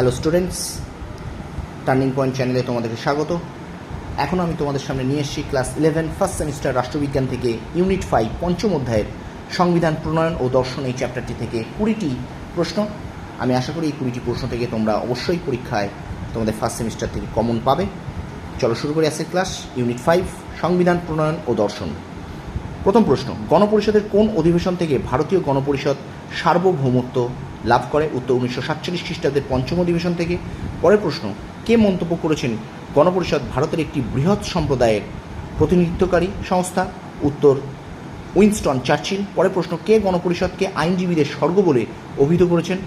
Hello students turning point চ্যানেলে তোমাদেরকে স্বাগত। এখন আমি তোমাদের সামনে নিয়ে এসেছি ক্লাস ইলেভেন ফার্স্ট সেমিস্টার রাষ্ট্রবিজ্ঞান থেকে ইউনিট ফাইভ পঞ্চম অধ্যায়ের সংবিধান প্রণয়ন ও দর্শন এই চ্যাপ্টারটি থেকে কুড়িটি প্রশ্ন। আমি আশা করি এই কুড়িটি প্রশ্ন থেকে তোমরা অবশ্যই পরীক্ষায় তোমাদের ফার্স্ট সেমিস্টার থেকে কমন পাবে। চলো শুরু করি আজকের ক্লাস ইউনিট ফাইভ সংবিধান প্রণয়ন ও দর্শন। প্রথম প্রশ্ন, গণপরিষদের কোন অধিবেশন থেকে ভারতীয় গণপরিষদ সার্বভৌমত্ব লাভ করে? উত্তর, উনিশশো সাতচল্লিশ খ্রিস্টাব্দের পঞ্চম অধিবেশন থেকে। পরের প্রশ্ন, কে মন্তব্য করেছেন গণপরিষদ ভারতের একটি বৃহৎ সম্প্রদায়ের প্রতিনিধিত্বকারী সংস্থা? উত্তর, উইনস্টন চার্চিল। পরের প্রশ্ন, কে গণপরিষদকে আইনজীবীদের স্বর্গ বলে অভিহিত করেছেন?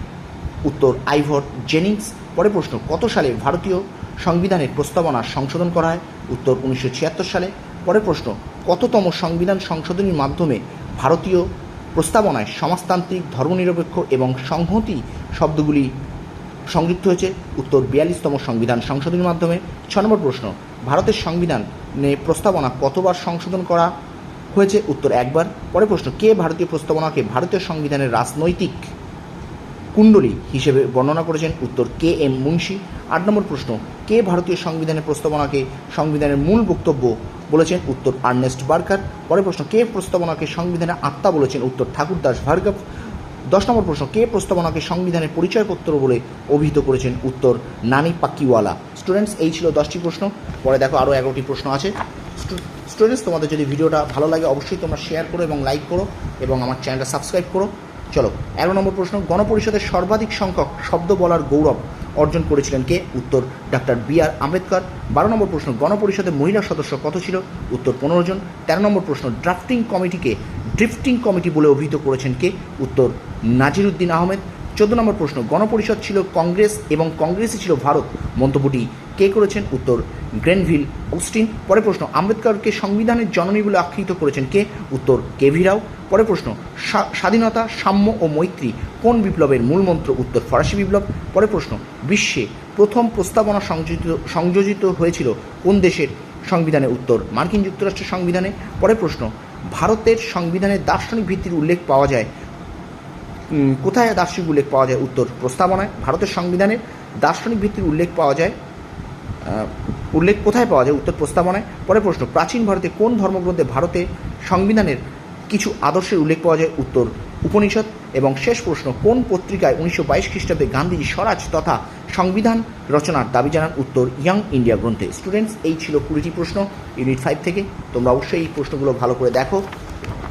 উত্তর, আইভর জেনিংস। পরের প্রশ্ন, কত সালে ভারতীয় সংবিধানের প্রস্তাবনা সংশোধন করা হয়? উত্তর, উনিশশো ছিয়াত্তর সালে। পরের প্রশ্ন, কততম সংবিধান সংশোধনীর মাধ্যমে ভারতীয় প্রস্তাবনায় সমাজতান্ত্রিক, ধর্মনিরপেক্ষ এবং সংহতি শব্দগুলি সংযুক্ত হয়েছে? উত্তর, বিয়াল্লিশতম সংবিধান সংশোধনীর মাধ্যমে। ছ নম্বর প্রশ্ন, ভারতের সংবিধানে প্রস্তাবনা কতবার সংশোধন করা হয়েছে? উত্তর, একবার। পরের প্রশ্ন, কে ভারতীয় প্রস্তাবনাকে ভারতীয় সংবিধানের রাজনৈতিক কুণ্ডলী হিসেবে বর্ণনা করেছেন? উত্তর, কে এম মুন্সি। আট নম্বর প্রশ্ন কে ভারতীয় সংবিধানের প্রস্তাবনাকে সংবিধানের মূল বক্তব্য বলেছেন উত্তর আর্নেস্ট বার্কার? পরের প্রশ্ন, কে প্রস্তাবনাকে সংবিধানের আত্মা বলেছেন উত্তর ঠাকুরদাস ভার্গব? দশ নম্বর প্রশ্ন, কে প্রস্তাবনাকে সংবিধানের পরিচয়পত্র বলে অভিহিত করেছেন উত্তর নানি পাক্কিওয়ালা স্টুডেন্টস এই ছিল দশটি প্রশ্ন। পরে দেখো আরও এগারোটি প্রশ্ন আছে। স্টুডেন্টস তোমাদের যদি ভিডিওটা ভালো লাগে, অবশ্যই তোমরা শেয়ার করো এবং লাইক করো এবং আমার চ্যানেলটা সাবস্ক্রাইব করো। চলো, এগারো নম্বর প্রশ্ন, গণপরিষদের সর্বাধিক সংখ্যক শব্দ বলার গৌরব অর্জন করেছিলেন কে? উত্তর, ডাক্তার বি আর আম্বেদকর। বারো নম্বর প্রশ্ন, গণপরিষদের মহিলা সদস্য কত ছিল? উত্তর, পনেরো জন। তেরো নম্বর প্রশ্ন ড্রাফটিং কমিটিকে ড্রিফটিং কমিটি বলে অভিহিত করেছেন কে? উত্তর, নাজিরুদ্দিন আহমেদ। চোদ্দ নম্বর প্রশ্ন, গণপরিষদ ছিল কংগ্রেস এবং কংগ্রেসই ছিল ভারত। মন্তব্যটি কে করেছেন? উত্তর, গ্রেনভিল, অস্টিন। পরে প্রশ্ন, আম্বেদকরকে সংবিধানের জননী বলে আখ্যায়িত করেছেন কে? উত্তর কেভি রাও। পরের প্রশ্ন স্বাধীনতা, সাম্য ও মৈত্রী কোন বিপ্লবের মূলমন্ত্র উত্তর, ফরাসি বিপ্লব। পরে প্রশ্ন, বিশ্বে প্রথম প্রস্তাবনা সংযোজিত সংযোজিত হয়েছিল কোন দেশের? সংবিধানে উত্তর, মার্কিন যুক্তরাষ্ট্রের সংবিধানে। পরে প্রশ্ন, ভারতের সংবিধানের দার্শনিক ভিত্তির উল্লেখ পাওয়া যায়। কোথায় দার্শনিক উল্লেখ পাওয়া যায়? উত্তর, প্রস্তাবনায়। ভারতের সংবিধানের দার্শনিক ভিত্তির উল্লেখ পাওয়া যায়। উল্লেখ কোথায় পাওয়া যায় উত্তর প্রস্তাবনায়? পরের প্রশ্ন, প্রাচীন ভারতে কোন ধর্মগ্রন্থে ভারতে সংবিধানের কিছু আদর্শের উল্লেখ পাওয়া যায়? উত্তর, উপনিষদ। এবং শেষ প্রশ্ন, কোন পত্রিকায় উনিশশো বাইশ খ্রিস্টাব্দে গান্ধীজি স্বরাজ তথা সংবিধান রচনার দাবি জানান? উত্তর, ইয়াং ইন্ডিয়া গ্রন্থে। স্টুডেন্টস, এই ছিল কুড়িটি প্রশ্ন, ইউনিট ফাইভ থেকে। তোমরা অবশ্যই এই প্রশ্নগুলো ভালো করে দেখো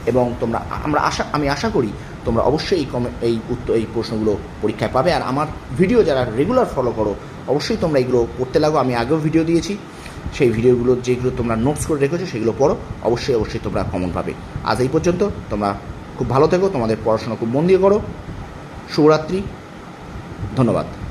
এবং তোমরা, আমরা আশা, আমি আশা করি তোমরা অবশ্যই এই কমে, এই উত্তর এই প্রশ্নগুলো পরীক্ষায় পাবে। আর আমার ভিডিও যারা রেগুলার ফলো করো, অবশ্যই তোমরা এগুলো করতে লাগো। আমি আগেও ভিডিও দিয়েছি। সেই ভিডিওগুলো যেগুলো তোমরা নোটস করে রেখেছো, সেগুলো পড়ো। অবশ্যই অবশ্যই তোমরা কমন পাবে। আজ এই পর্যন্ত। তোমরা খুব ভালো থেকো। তোমাদের পড়াশোনা খুব মন দিয়ে করো। শুভরাত্রি। ধন্যবাদ।